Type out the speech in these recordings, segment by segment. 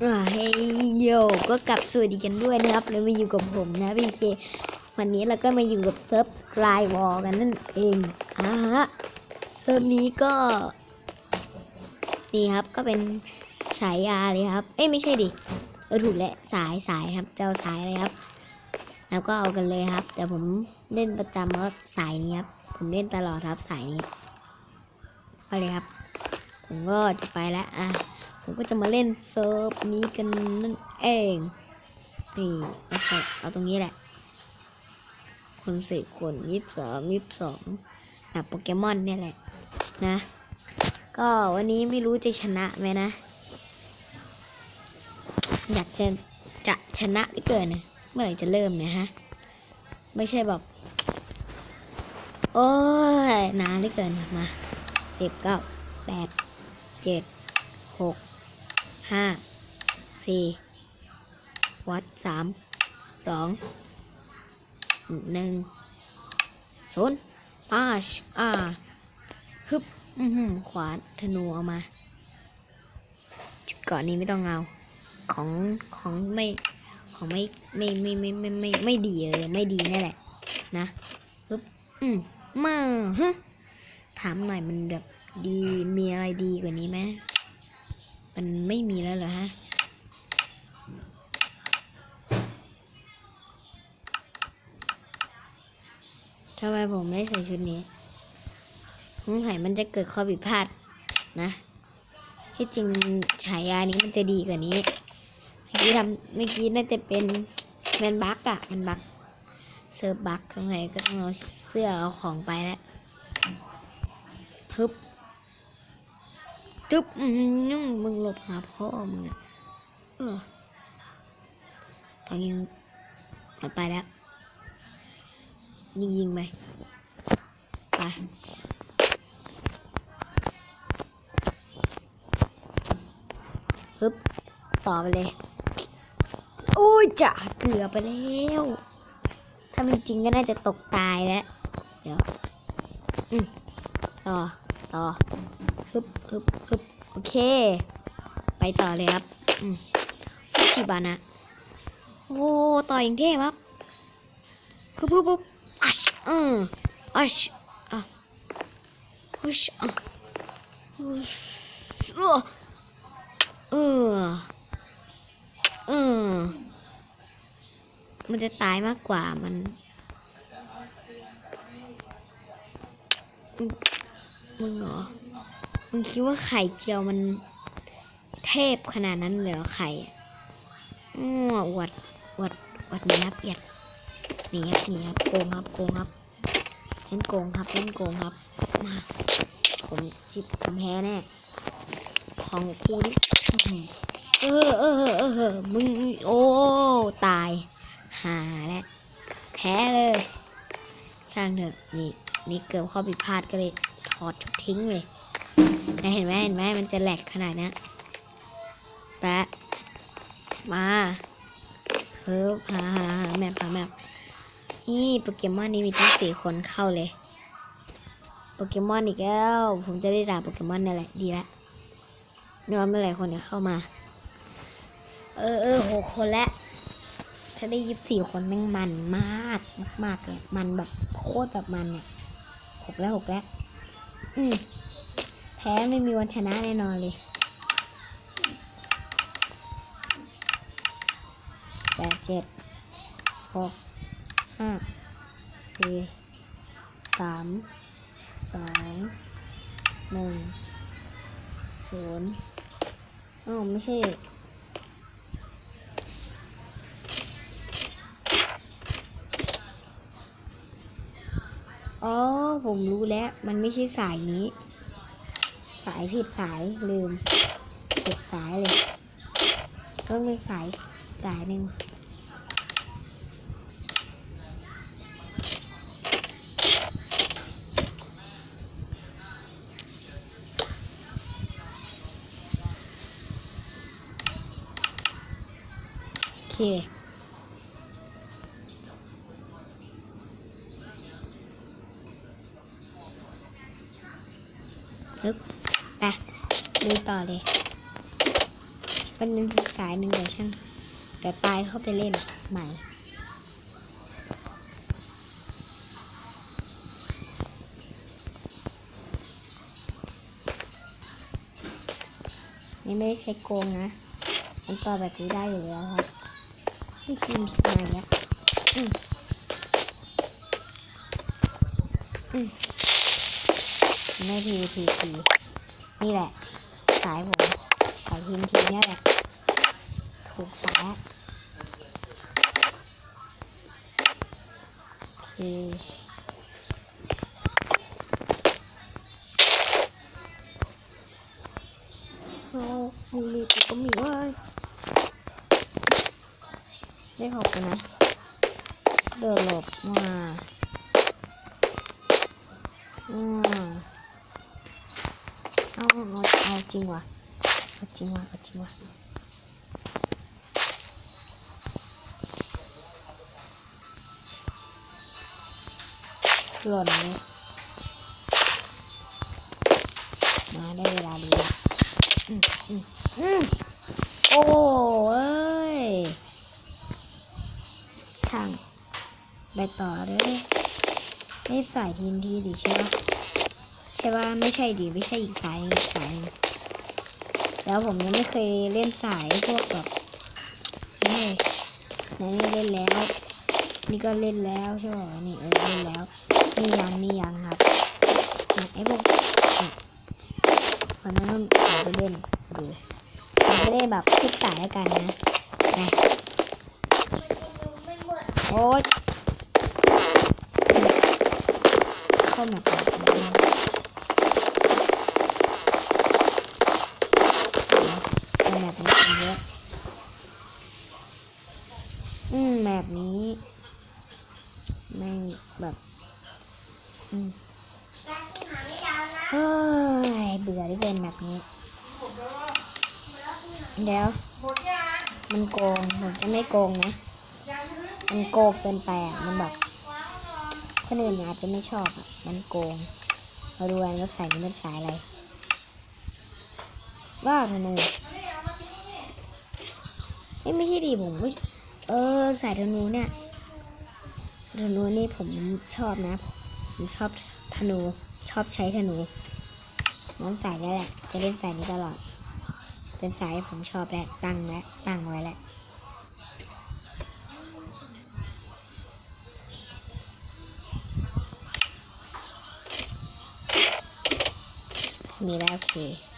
อ่าเฮ้ยโยก็กลับสวัสดีกันด้วยนะครับแล้วมาอยู่กับผมนะพี่เค วันนี้เราก็มาอยู่กับเซิร์ฟไลวอลกันนั่นเองอ่าฮะเซิร์ฟนี้ก็นี่ครับก็เป็นฉายาเลยครับ เอ้ยไม่ใช่ดิเออถูกแล้วสายสายครับ เจ้าสายเลยครับ แล้วก็เอากันเลยครับ แต่ผมเล่นประจำก็สายนี้ครับ ผมเล่นตลอดครับสายนี้ไปเลยครับ ผมก็จะไปแล้วอะ ผมก็จะมาเล่นเซิร์ฟนี้กันนั่นเอง นี่เอาใส่เอาตรงนี้แหละ คนสี่คนยี่สิบสามยี่สิบสองนับโปเกมอนเนี่ยแหละ นะ ก็วันนี้ไม่รู้จะชนะไหมนะ อยากจะจะชนะเหลือเกินนะเมื่อไหร่จะเริ่มเนี่ยฮะ ไม่ใช่แบบ โอ้ยนานเหลือเกินมาสิบเก้าแปดเจ็ดหก ห้าสี่วัดสามสองหนึ่งศูนย์ป้าชอ่าฮึบอือหือขวานธนูเอามาก่อนนี้ไม่ต้องเอาของของไม่ของไม่ไม่ไม่ไม่ไม่ไม่ไม่ดีเออไม่ดีนั่นแหละ นะฮึบอืมมาฮะถามหน่อยมันแบบดีมีอะไรดีกว่านี้ไหม มันไม่มีแล้วเหรอฮะทำไมผมไม่ใส่ชุดนี้สงสัยมันจะเกิดข้อผิดพลาดนะ ที่จริงฉายานี้มันจะดีกว่านี้ เมื่อกี้ทำเมื่อกี้น่าจะเป็นแมนบักอะมันบักเซิร์ฟบักตรงไหนก็ต้องเอาเสื้อเอาของไปแล้วฮึบ จึ๊บอืมมึงหลบหาพ่อมึงอะเออตอนนี้มันไปแล้ว ยิงยิงไปไปฮึบต่อไปเลย โอ้ยจ่าเกือบไปแล้ว ถ้าเป็นจริงก็น่าจะตกตายแล้ว เดี๋ยว อืมต่อ ต่อ ฮึบฮึบฮึบโอเค ไปต่อเลยครับอืมฟูจิบานะโอ้ต่ออย่างเทพครับคือปุ๊บปุ๊บอัชอืมอัชอะอุชอะอุชเออเออมันจะตายมากกว่ามันมึงเหรอ มึงคิดว่าไข่เจียวมันเทพขนาดนั้นเหรอไข่อะอ้ออวดอวดอวดนีครับเอียดนีครับนีครับโกงครับโกงครับเล่นโกงครับเล่นโกงครับมาผมคิดผมแพ้แน่ของกูนี่เออเออเออเออมึงโอ้ตายหาแล้วแพ้เลยช่างเถอะนี่นี่เกิดข้อผิดพลาดก็เลยถอดชุดทิ้งเลย เห็นไหมเห็นไหมมันจะแหลกขนาดนี้แปะมาเฮ้ยหาหาหาแมปหาแมปนี่โปเกมอนนี่มีทั้งสี่คนเข้าเลย โปเกมอนอีกแล้ว ผมจะได้ด่าโปเกมอนนี่นแหละดีละนึกว่าเมื่อไหร่คนจะเข้ามา เออเออหกคนแล้วถ้าได้ยิบสี่คนแม่งมันมากมากเลยมันแบบโคตรแบบมันเนี่ยหกแล้วหกแล้ว อืม พ้ไม่มีวันชนะแน่นอนเลย แปดเจ็ดหกห้าสี่สามสองหนึ่งศูนย์อ้าวไม่ใช่อ๋อ ผมรู้แล้ว มันไม่ใช่สายนี้ สายผิดสายลืมผิดสายเลยต้องเป็นสายสายหนึ่งโอเคฮึบ ดูต่อเลยมันเป็นสายหนึ่งแต่ช่างแต่ตายเข้าไปเล่นใหม่นี่ไม่ได้ใช้โกงนะ มันต่อแบบนี้ได้อยู่แล้วครับนี่ทีมสายแล้วอืมอืมไม่ทีทีทีนี่แหละ สายผมสายพิมทีเนี่ยแหละถูกสายโอเค งว่ะเอาจริงว่ะเอาจริงว่ะหล่นเลยมาได้เวลาดีแล้วโอ้เอ้ย ช่าง ไปต่อเลยไม่สายทีนทีดิใช่ปะใช่ว่าไม่ใช่ดิไม่ใช่อีกสายอีกสายนึง แล้วผมยังไม่เคยเล่นสายพวกแบบนี่ไหนนี่เล่นแล้ว นี่ก็เล่นแล้วใช่ป่ะนี่เออเล่นแล้วนี่ยังนี่ยังครับไอ้พวกนี่ยวันนั้นผมไปเล่นดูผมไปเล่นแบบทุกสายแล้วกันนะนะโอ๊ยเข้ามาก่อนนะเอา แบบนี้เยอะอืมแบบนี้ไม่แบบอืมเฮ้ยเบื่อที่เป็นแบบนี้ เดี๋ยว มันโกงผมจะไม่โกงนะ มันโกงเกินไปอะมันแบบคนอื่นอาจจะไม่ชอบอะมันโกงมาดูกันว่าสายนี้มันสายอะไรว่าธนูเอ้ ยไม่ใช่ดิผมเออสายธนูเนี่ยธนูนี่ผมชอบนะ ผมชอบธนูชอบใช้ธนูน้องสายนี่แหละ จะเล่นสายนี้ตลอด เป็นสายผมชอบแหละตั้งและตั้งไว้แหละมีแล้วโอเค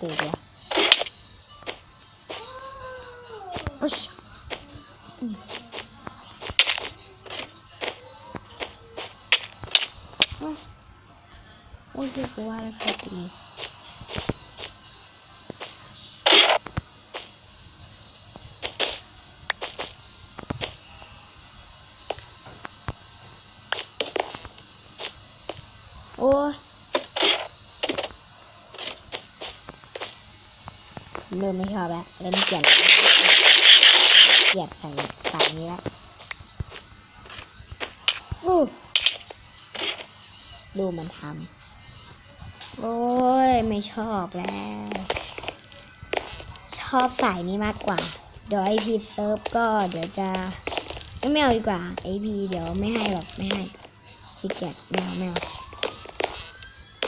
4. Ось. Ось, ось, ось, ось, ริ่มไม่ชอบแล้วเริ่มเกลียดเกลียดใส่ใส่นี้แล้วดูมันทำโอ้ยไม่ชอบแล้ว ชอบสายนี้มากกว่า เดี๋ยวไอพีเซิร์ฟก็เดี๋ยวจะไม่ไม่เอาดีกว่าไอพีเดี๋ยวไม่ให้หรอกไม่ให้ขี้เกียจไม่เอาไม่เอา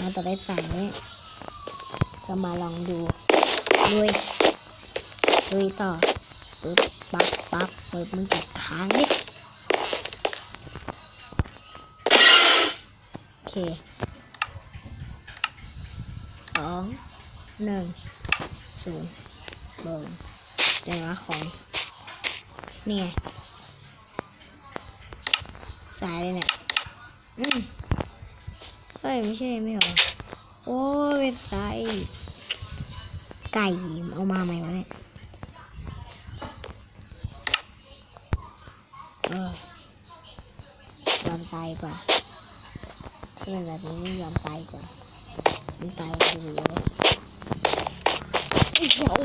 มาต่อไปสายนี้จะมาลองดู ลุยลุยต่อปึ๊บปั๊บปั๊บปึ๊บมึงจัดค้างนิดโอเคสองหนึ่งศูนย์เบิ่งเดี๋ยวนะของนี่ไงสายเลยเนี่ยอืมเฮ้ย ไม่ใช่ ไม่หรอโอ้เป็นสาย ไก่เอามาไหมวะเนี่ยยอมตายก่อนเล่นแบบนี้ยอมตายก่อนมันตายไปเลยเดี๋ยว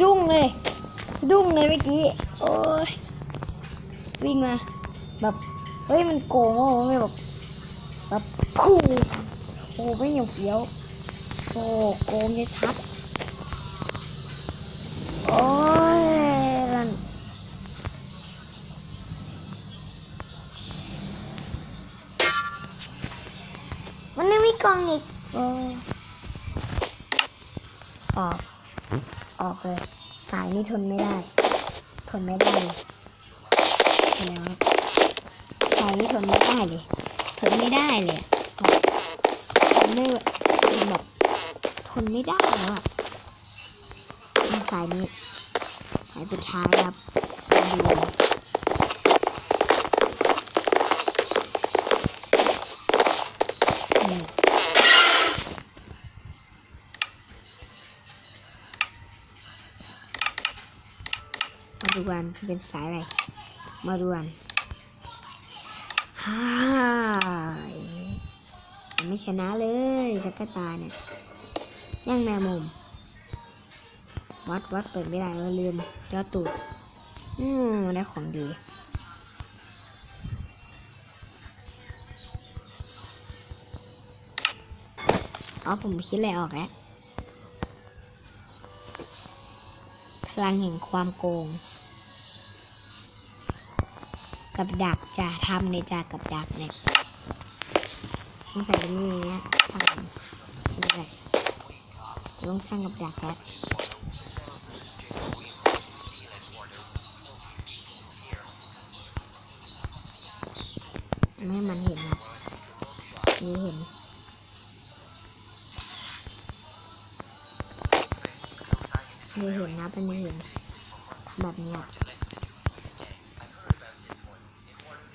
ดุ้งเลยสะดุ้งเลยเมื่อกี้ โอ้ย วิ่งมา แบบ เฮ้ย มันโกงอะไม่แบบ แบบคู่โอ้ไม่เหนียวเฟี้ยว โอ้โกงเนี่ยชัด โอ้ยรันมันยังมีกล่องอีกโอ้ออกออกเลยสายนี่ทนไม่ได้ ทนไม่ได้เลยแล้วะสายนี่ทนไม่ได้เลยทนไม่ได้เลยออกทนไม่แบบ ทนไม่ได้แล้วอะมาสายนี้ สายสุดท้ายครับมาดูมาดูกันจะเป็นสายอะไร มาดูกันฮ่าไม่ชนะเลยสักกตาเนี่ย ย่างแมวมุม วัดวัดเปิดไม่ได้เราลืมเจ้าตูดอืมได้ของดีอ๋อผมคิดอะไรออกแล้วพลังแห่งความโกง กับดักจะทำในจากกับดักเนี่ยต้องใส่ตรงนี้นะทำนี่แหละ ต้องสร้างกับดักแล้วไม่มันเห็นนะนี่เห็นนี่เห็นนะเป็นนี่เห็นแบบนี้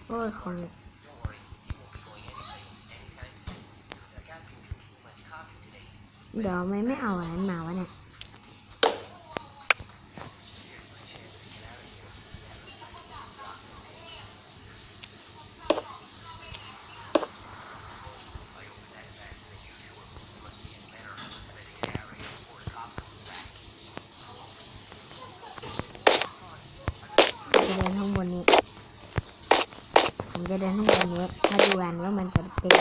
โอ้ยขอ เดี๋ยวไม่ไม่เอาอันนั้นมาวะเนี่ยจะเดินข้างบนนี้ผมจะเดินข้างบนนี้มาดูกันว่ามันจะเป็น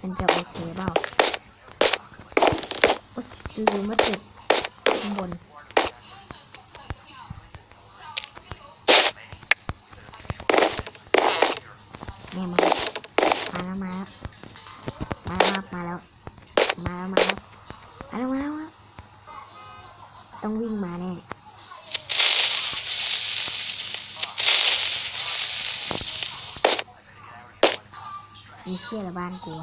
มันจะโอเคเปล่า ลืมว่าติดข้างบนเนี่ยมามาแล้วมาแล้วมาแล้วมาแล้วมาแล้วมาแล้วมาแล้วมาแล้วต้องวิ่งมาแน่มีเชี่ยละบ้านกู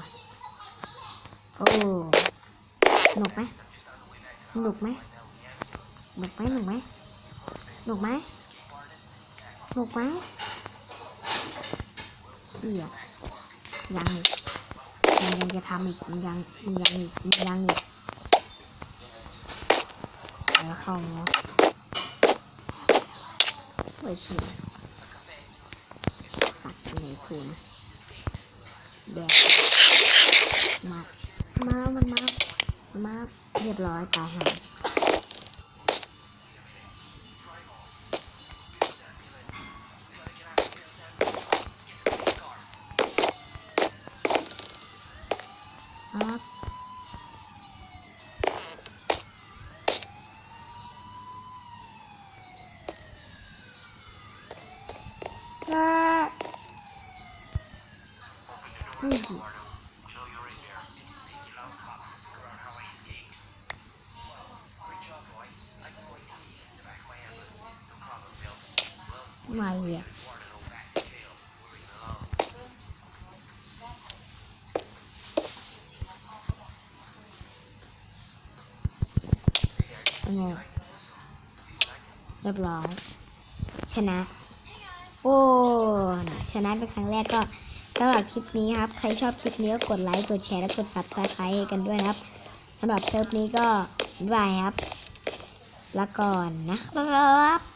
โอ้ หนุกไหมหนุกไหมหนุกไหมหนุกไหมหนุกไหมหนุกไหมเชี่ยยังมันยังจะทำอีกมันยังมันยังอีกมันยังอีกแล้วเข้าเนาะโอ้ยเชี่สัตว์เลยคุณแดกมา มา มันมา มาเรียบร้อยตายห่าครับ เป็นไงเรียบร้อยชนะ โอ้ชนะเป็นครั้งแรกก็สำหรับคลิปนี้ครับ ใครชอบคลิปนี้ก็กดไลค์กดแชร์และกด subscribe กันด้วยนะครับสำหรับเซิร์ฟนี้ก็บายบายครับละก่อนนะครับ